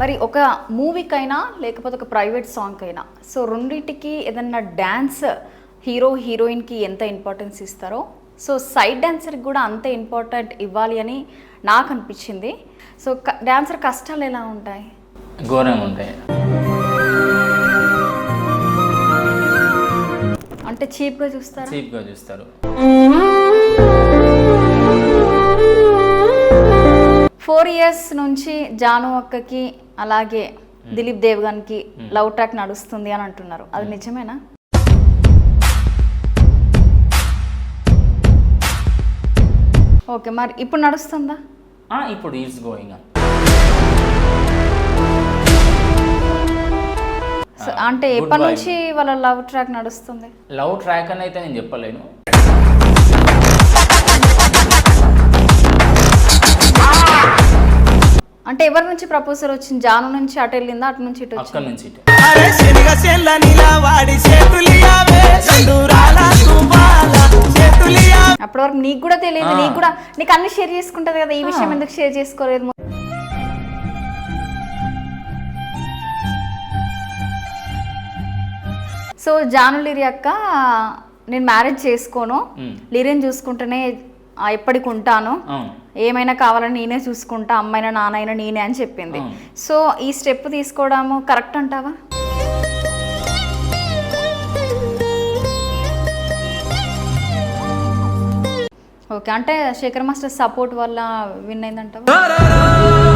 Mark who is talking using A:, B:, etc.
A: మరి ఒక మూవీకైనా లేకపోతే ఒక ప్రైవేట్ సాంగ్ అయినా సో రెండింటికి ఏదన్నా డ్యాన్స్ హీరో హీరోయిన్కి ఎంత ఇంపార్టెన్స్ ఇస్తారో సో సైడ్ డాన్సర్కి కూడా అంతే ఇంపార్టెంట్ ఇవ్వాలి అని నాకు అనిపించింది. సో డాన్సర్ కష్టాలు ఎలా ఉంటాయి?
B: ఘోరంగా ఉంటాయి.
A: అంటే చీప్గా చూస్తారా?
B: చీప్గా చూస్తారు.
A: ఫోర్ ఇయర్స్ నుంచి జాను అక్కకి అలాగే దిలీప్ దేవ్గన్కి లవ్ ట్రాక్ నడుస్తుంది అని అంటున్నారు. అది నిజమేనా? ఓకే మరి ఇప్పుడు నడుస్తుందా?
B: ఇప్పుడు ఈట్స్ గోయింగ్
A: అంటే ఎప్పటి. నుంచి వాళ్ళ లవ్ ట్రాక్ నడుస్తుంది?
B: లవ్ ట్రాక్ అని అయితే నేను చెప్పలేను.
A: ఎవరి నుంచి ప్రపోజల్ వచ్చింది? జాను నుంచి అటు వెళ్ళిందా? అటు నుంచి ఇటు
B: అక్కడ నుంచి ఇటు.
C: అరే శనిగ చెల్ల నిలవాడి చేతులియావే. చందూరాల తుబాల చేతులియా
A: అప్పటి వరకు నీకు కూడా తెలియదు. నీకు కూడా నీకు అన్ని షేర్ చేసుకుంటది కదా ఈ విషయం ఎందుకు షేర్ చేసుకోలేదు? సో జాను లిరి అక్క నేను మ్యారేజ్ చేసుకోను. లిరిని చూసుకుంటూనే ఆ, ఎప్పటికి ఉంటాను.
B: అవును.
A: ఏమైనా కావాలని నేనే చూసుకుంటా అమ్మైనా నాన్నైనా నేనే అని చెప్పింది. సో ఈ స్టెప్ తీసుకోవడము కరెక్ట్ అంటావా? ఓకే అంటే శేఖర్ మాస్టర్ సపోర్ట్ వల్ల విన్ అయిందంటావా?